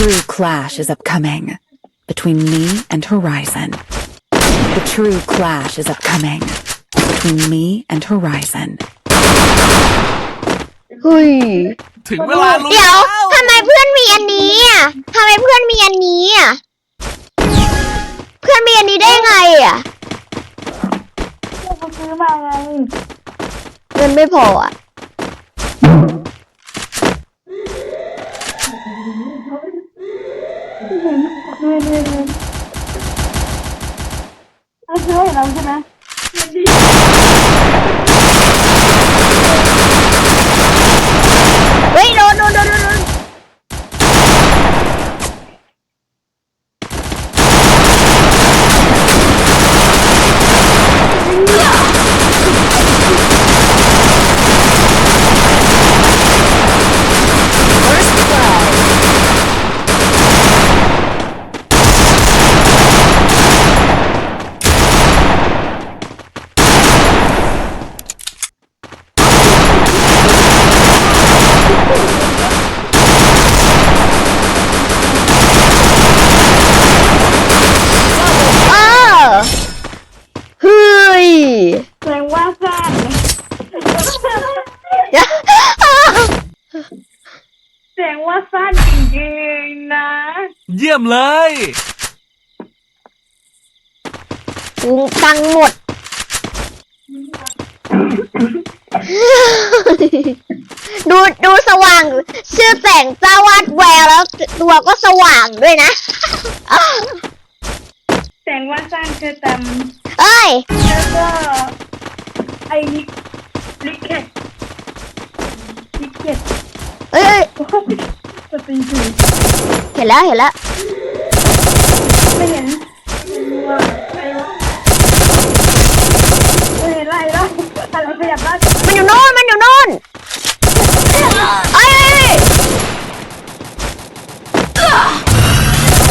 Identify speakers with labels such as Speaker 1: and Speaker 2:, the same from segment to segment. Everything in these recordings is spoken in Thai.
Speaker 1: true clash is upcoming between me and Horizon. The true clash is upcoming between me and Horizon.
Speaker 2: เฮ้ย
Speaker 3: ถึงเวลาลุ้น
Speaker 2: เดี๋ยว
Speaker 3: แล้ว
Speaker 2: ทำไมเพื่อนมีอันนี้ ้
Speaker 3: ยี่ยมเลย
Speaker 2: ปุงตังหมด ดูดูสว่าง ชื่อแสงเจ้าวาดแววแล้ว ตัวก็สว่างด้วยนะ
Speaker 4: แสดงว่าสั้นคือต
Speaker 2: เอ้ยำ
Speaker 4: แล้วก็ ไอ้ลิกลิกเก็ตลิกเก็ต
Speaker 2: เอ้ย เอ้ย
Speaker 4: สตรีท
Speaker 2: เห็นแล้วเห็นแล้ว
Speaker 4: ไม่เห็นว่าอะไรวะไม่เห็นอะไรแล้วอะไรขยับได้
Speaker 2: มันอยู่โน่นมันอยู่โน่นเอ้ยเอ้ยเอ้ย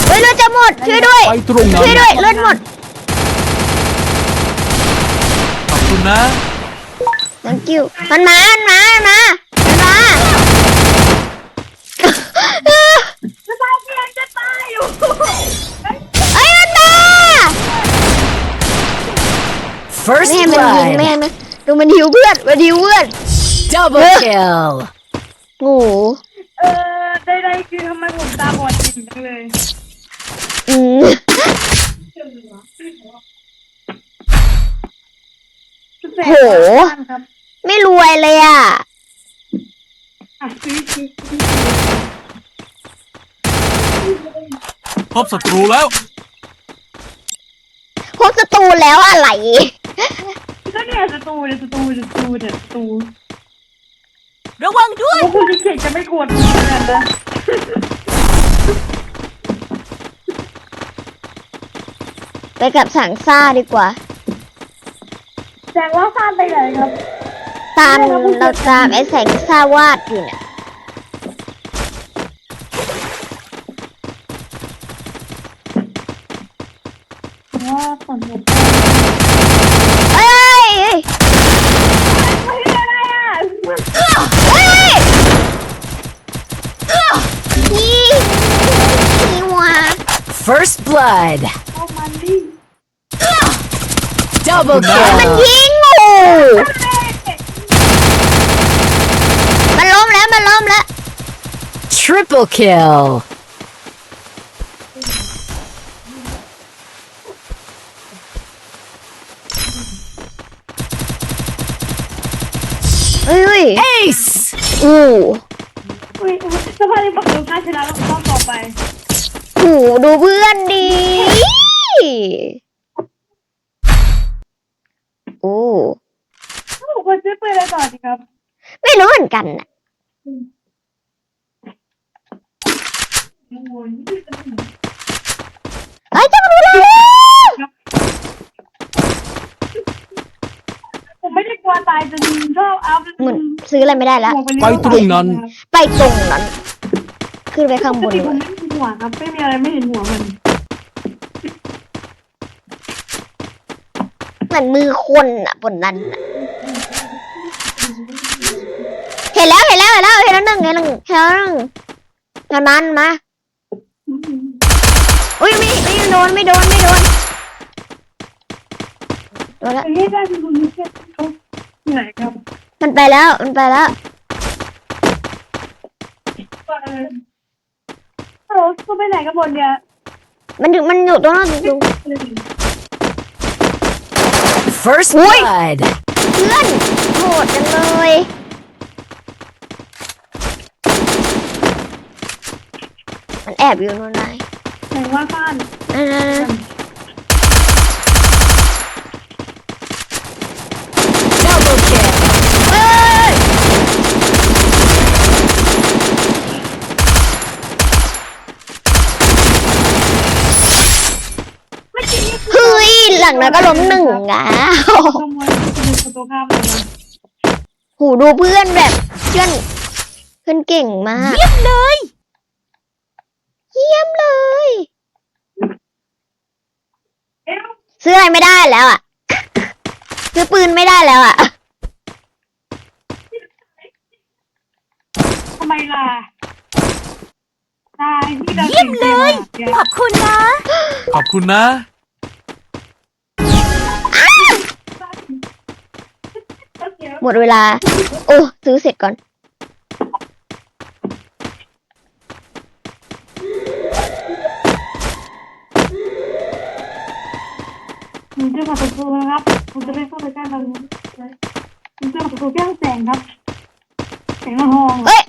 Speaker 2: เฮ้ยเลือดจะหมดช่วยด้วย
Speaker 3: ไปตรงนั้น
Speaker 2: ช่วยด้วยเลือดหมด
Speaker 3: ขอบคุณนะ
Speaker 2: thank you มันมามันมามันมามันมา
Speaker 4: จะตายเพียงจะตายอยู่
Speaker 2: เอ้ยมันมา
Speaker 1: First
Speaker 2: ไม่ให้มันยิงไม่
Speaker 1: blood.
Speaker 2: ให้มันดูมันหิวเพื่อนมันหิวเพื่อน
Speaker 1: Double kill.
Speaker 2: โอ้โห
Speaker 4: เออได้ๆคือทำไมผมตาบอดจริงจังเลย
Speaker 2: อืมโห
Speaker 4: ครับ
Speaker 2: ไม่รวยเลยอะ
Speaker 4: อะซื้อซื้อ
Speaker 3: พบศัตรูแล้ว
Speaker 2: พวกศัตรูแล้วอะไร
Speaker 4: ก็เนี่ยสตูเนี่ยสตูเนี่ยสตูเนี่ยสตู
Speaker 3: ระวังด้วย
Speaker 4: พวกคุณเก่งจะไม่กวดผมขนาดนั้น
Speaker 2: ไปกับสังซ่าดีกว่า
Speaker 4: แสดงว่าข้ามไปไหนครับ
Speaker 2: ตามเราตามไอ้แสงซ่าวาดอยู่เนี่ย
Speaker 4: ว่าฝนตก
Speaker 2: เอ้ยเอ้ย
Speaker 4: ไม่ได้อะไรอะ
Speaker 2: เอ้ยนี่นี่วะ
Speaker 1: First blood.
Speaker 4: เอามันดิ
Speaker 1: Double
Speaker 2: มัน
Speaker 1: kill.
Speaker 2: ยิงงูมันล้มแล้วมันล้มแล้ว
Speaker 1: Triple kill.
Speaker 2: เอ้ยเอ้ย
Speaker 1: Ace.
Speaker 2: อู้
Speaker 4: อุ้ยสภาพที่ประตูชาชนะแล้วต้องต่อไป
Speaker 2: หูดูเพื่อนดีโอ้
Speaker 4: ผมควรซื้อปืนอะไรต่อดีครับ
Speaker 2: ไม่รู้เหมือนกันน่ะเอ้ยจะมาดูแล้ว
Speaker 4: ผมไม่ได้กลัวตายจนชอบอัพ
Speaker 2: เหมือนซื้ออะไรไม่ได้แล้ว
Speaker 3: ไปตรงนั้น
Speaker 2: ไปตรงนั้น ขึ้นไปข้างบ
Speaker 4: ปก
Speaker 2: น
Speaker 4: ติ
Speaker 2: เล
Speaker 4: ผม
Speaker 2: ย
Speaker 4: ไม่มี หัวครับไม่มีอะไรไม่เห็นหัวมัน
Speaker 2: เหมือนมือคนอะบนนั้นน่ะเห็นแล้วเห็นแล้วเห็นแล้วเห็นแล้วหนึ่งเห็นแล้วหนึ่งเห็นแล้วหนึ่งเห็นมันมาอุ้ยไม่ไม่โดนไม่โดนไม่โดนโดนแล้ว
Speaker 4: ไอ้นี่ได้เป็นคนนี้แค่เขาไหนครับ
Speaker 2: มันไปแล้วมันไปแล้ว
Speaker 4: ว่าเออ ฮัลโหลเขาไปไหนกันบนเนี่ย
Speaker 2: มันอยู่มันอยู่ตรงนั้นอยู่
Speaker 1: First
Speaker 2: Oi.
Speaker 1: blood.
Speaker 2: เพื่อนโหดจังเลยมันแอบอยู่นู่นนาย
Speaker 4: ไหนว่าบ้าน
Speaker 2: นั่นนั่นนั่น
Speaker 1: Double kill.
Speaker 2: เอ้ย
Speaker 4: ไม่จริง
Speaker 2: เฮ้ยหลังนั้นก็ล้มหนึ่งอะ
Speaker 4: ขโมยขโมยประตูข้ามเลยนะ
Speaker 2: หูดูเพื่อนแบบเพื่อนเพื่อนเก่งมาก เยี่ยมเลย เยี่ยมเลย
Speaker 4: เอ๊ะ
Speaker 2: ซื้ออะไรไม่ได้แล้วอะ ซื้อปืนไม่ได้แล้วอะ
Speaker 4: ทำไมล่ะตายที่เราเยี่ยมเลย
Speaker 2: ขอบคุณนะ
Speaker 3: ขอบคุณนะ
Speaker 2: หมดเวลา โอ้ ซื้อเสร็จก่อน
Speaker 4: ผมจะมาประตูนะครับผมจะไม่เข้าไปใกล้มันผมจะมาประตูแก้งแสงครับแสงละหอง
Speaker 2: เอ้ย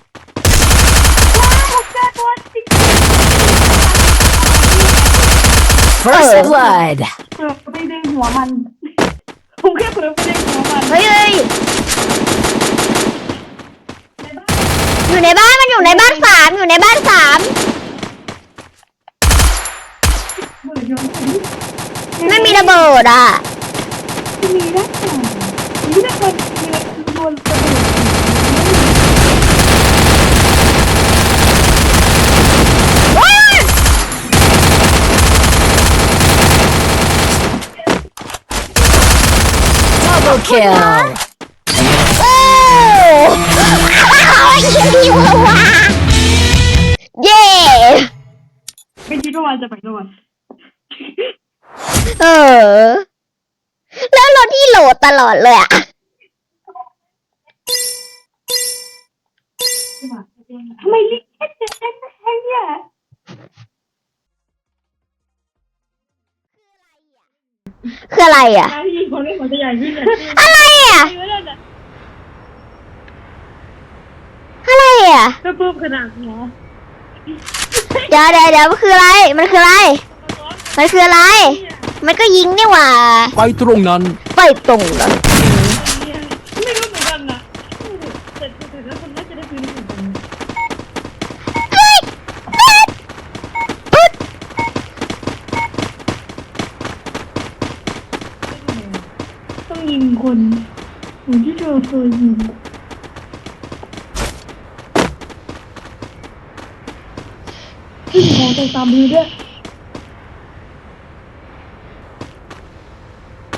Speaker 4: ว้าวผมเจอตัวจริง
Speaker 1: First
Speaker 2: Oh.
Speaker 1: blood.
Speaker 4: เปิดไปดึงหัวมัน ผมแค่เปิดไปดึงหัวมัน
Speaker 2: เฮ้ยเฮ้ย อยู่ในบ้านมันอยู่ในบ้านสามอยู่ในบ้านสามไม่มีระเบิดอะ
Speaker 4: มีนะมีนะคนมีโดนระเบิด
Speaker 1: Double kill.
Speaker 2: ยดีว่ะเย้
Speaker 4: ไม่คิดว่าวันจะไปรอด
Speaker 2: เออ แล้วรถที่โหลดตลอดเลยอะ
Speaker 4: ทำไมลิกแค่เจ็ดเองไอ้เนี่ย
Speaker 2: คืออะไรอะ
Speaker 4: การที่ยิงคนเล่นหัวจะใหญ่ขึ้นเลย
Speaker 2: อะไรอะ
Speaker 4: ไม่ได้แต่
Speaker 2: อะไรอะ
Speaker 4: ก็ปุ๊บขนาดหัว
Speaker 2: เดี๋ยวเดี๋ยวเดี๋ยวมันคืออะไร มันคืออะไร มันคืออะไร มันก็ยิงนี่หว่า
Speaker 3: ไปตรงนั้น
Speaker 2: ไปตรงเหรอ
Speaker 4: ไม่รู้เหมือนกันนะแต่แต่แล้วคนน่าจะได้ปืนเหมือนกัน
Speaker 2: เฮ้ยปึ๊ด
Speaker 4: ต้องยิงคนเหมือนที่เธอเคยยิง ขึ้นของตรงตามมือด้วย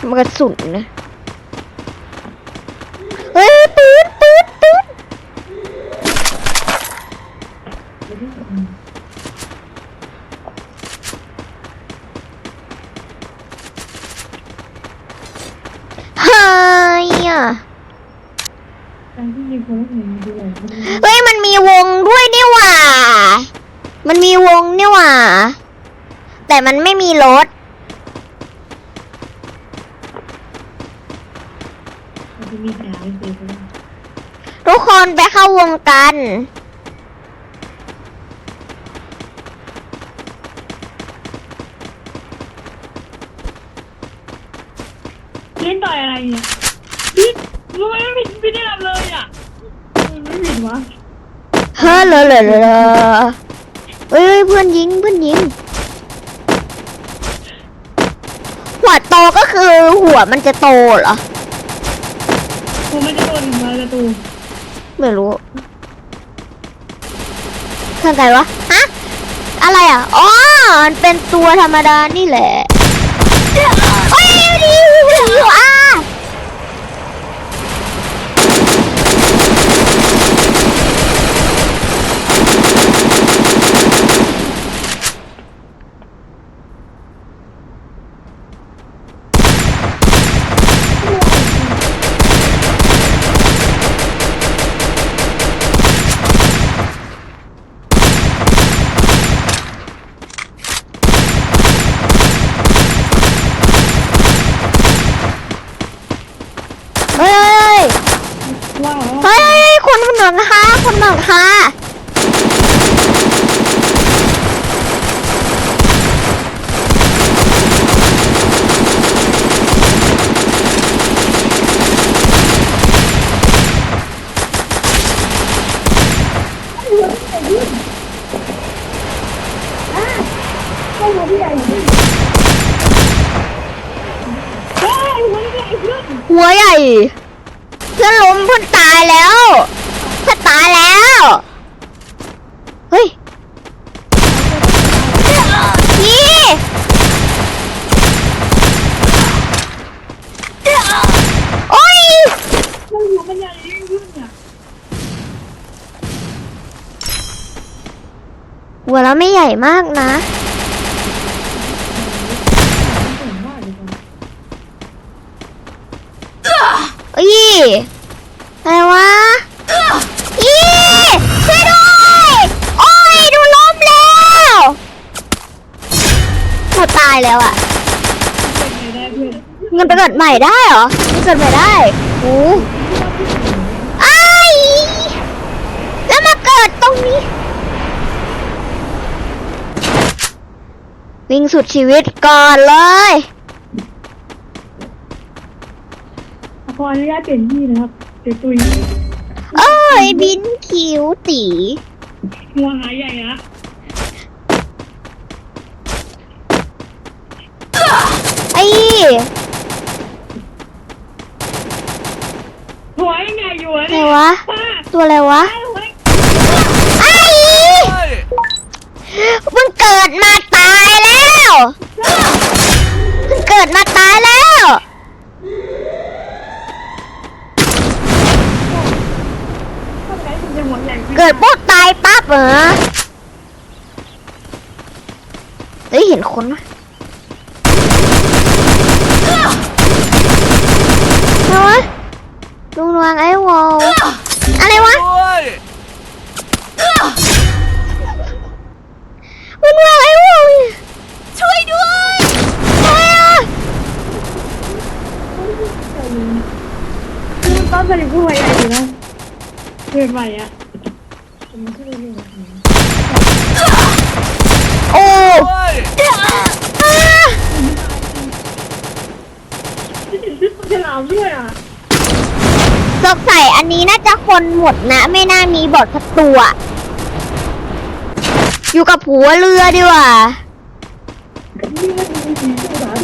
Speaker 2: มันกระสุนนะ เฮ้ยปืนปืนปืนเฮ้ยอะ
Speaker 4: การที่ยิงคนแล้วเห็นดูแล
Speaker 2: เฮ้ย มันมีวงด้วยนี่หว่า มันมีวงนี่หว่า แต่มันไม่มีรถ
Speaker 4: มันจะมีแผลไม่เสียเลย
Speaker 2: ทุกคนไปเข้าวงกัน
Speaker 4: เล่นต่อยอะไรเนี่ยพี่รู้ไหมไม่ไม่ได้รับเลยอะไม่ผิดวะ
Speaker 2: เฮ้อเลยเลยเลยเฮ้ยเพื่อนยิงเพื่อนยิง หัวโตก็คือหัวมันจะโตเหรอ
Speaker 4: ผมไม่ได้โดนมากระตู
Speaker 2: ไม่รู้เครื่องไงวะ ฮะ อะไรอะ อ๋อ มันเป็นตัวธรรมดานี่แหละโอ้ยดีอยู่ อะคนถนนนะคะคนถนนค่ะ
Speaker 4: เฮ้ยมันใหญ่ขึ้น
Speaker 2: หัวใหญ่เพื่อนล้มเพื่อนตายแล้ว เพื่อนตายแล้ว เฮ้ยพี่โอ้ย
Speaker 4: มันหัวมันใหญ่ยิ่งขึ้นอะ
Speaker 2: หัวเราไม่ใหญ่มากนะเอ้ยอะไรวะ อีช่วยด้วยโอ้ยดูล้มแล้วเราตายแล้วอะ
Speaker 4: เงิน
Speaker 2: ไปเกิดใหม่ได้เหรอไปเกิดใหม่ได้โอ้ไอ้แล้วมาเกิดตรงนี้ วิ่งสุดชีวิตก่อนเลย
Speaker 4: ขออนุญาตเปลี่ยนที่นะครับเดี๋ยวตุย
Speaker 2: เอ้ยบินคิ้วตี
Speaker 4: หัวหายใหญ่นะ
Speaker 2: ไอ้
Speaker 4: หัวยังไงอยู่อะ
Speaker 2: อะไร
Speaker 4: เนี่ยวะ ป้า
Speaker 2: ตัวอะไรวะ
Speaker 4: หัว
Speaker 2: ไอ้
Speaker 3: เฮ้ย
Speaker 2: มึงเกิดมาตายแล้วมึงเกิดมาตายแล้ว
Speaker 4: ทำไมถึงจะหัวใหญ่ขึ้น
Speaker 2: เกิดปุ๊บตายปั๊บเหรอเฮ้ยเห็นคนไหมอะไรวะลุงวางไอ้วอลอะไรวะ
Speaker 3: ด้วย
Speaker 2: มันวางไอ้วอลช่วยด้วยอะไรอะ
Speaker 4: คือต้นผลิตผู้หัวใหญ่อยู่นะเกิดใหม่อะ
Speaker 2: โอ้
Speaker 3: ด้วย
Speaker 2: อ่า
Speaker 4: ฉลามด้วยอะ
Speaker 2: สงสัยอันนี้น่าจะคนหมดนะ ไม่น่ามีบอดสักตัว อยู่กับผัวเรือดีกว่า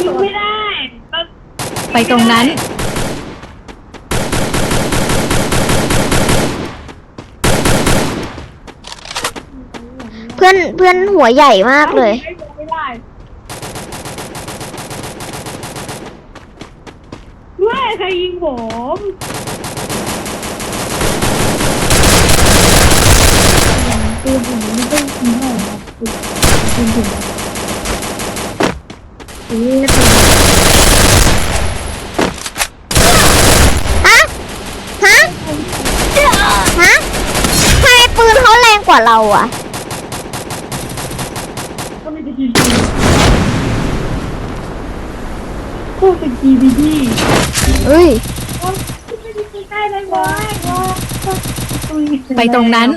Speaker 4: ยิงไม่ได้
Speaker 1: ไปตรงนั้น
Speaker 2: อนเพื่อนหัวใหญ่มากเลย
Speaker 4: ไม่ได้ไม่ใครยิงผมปืนผมไม่ได้ยิงหรอกครับปืนปืนผมนี่ปืน
Speaker 2: ฮะ ฮะ ฮะทำไมปืนเขาแรงกว่าเราอะ
Speaker 4: ก็ไม่ได้ยิง พวกเป็นกีบีดี
Speaker 2: เอ้ย
Speaker 4: ไม่ได้ยิงได้เลยว้ายว้าย
Speaker 1: ไปตรงนั้น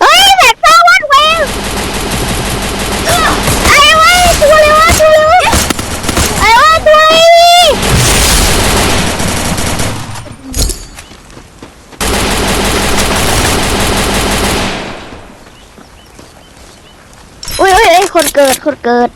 Speaker 2: เฮ้ยแบกฟ้าวัดแววไอ้วะตัวเลยวะตัวเลยวะไอ้วะตัวอะไรนี่อุ้ยอุ้ยเอ้ย คนเกิดคนเกิด